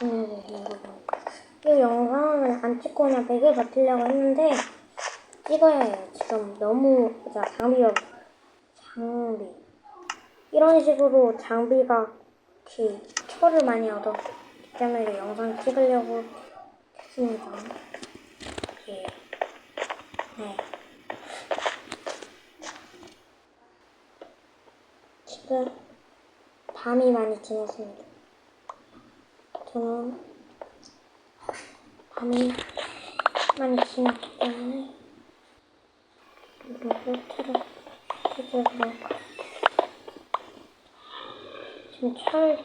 음, 이 영상을 안 그냥 베개 버티려고 했는데 찍어야 해요. 지금 너무 자 장비가 장비 이런 식으로 장비가 이렇게 철을 많이 얻었기 때문에 영상 찍으려고 했습니다. 예. 네. 지금 밤이 많이 지났습니다. 저는 밤이 많이 지났기 때문에 이거를 틀어 틀도록 지금 철